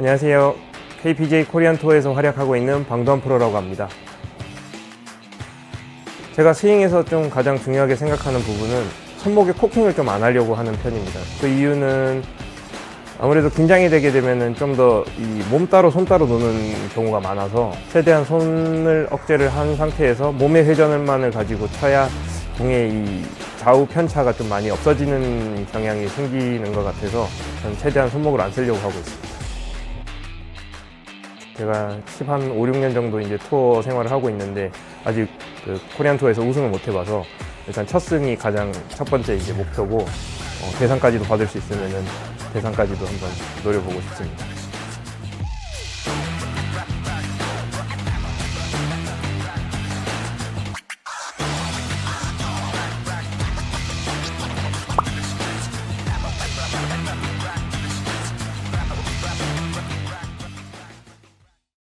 안녕하세요. KPJ 코리안 투어에서 활약하고 있는 방도환 프로라고 합니다. 제가 스윙에서 좀 가장 중요하게 생각하는 부분은 손목에 코킹을 좀 안 하려고 하는 편입니다. 그 이유는 아무래도 긴장이 되게 되면은 좀 더 이 몸 따로 손 따로 노는 경우가 많아서 최대한 손을 억제를 한 상태에서 몸의 회전을만을 가지고 쳐야 공의 이 좌우 편차가 좀 많이 없어지는 경향이 생기는 것 같아서 저는 최대한 손목을 안 쓰려고 하고 있습니다. 제가 10한 5, 6년 정도 이제 투어 생활을 하고 있는데 아직 그 코리안 투어에서 우승을 못 해봐서 일단 첫 승이 가장 첫 번째 이제 목표고 어, 대상까지도 받을 수 있으면은 대상까지도 한번 노려보고 싶습니다.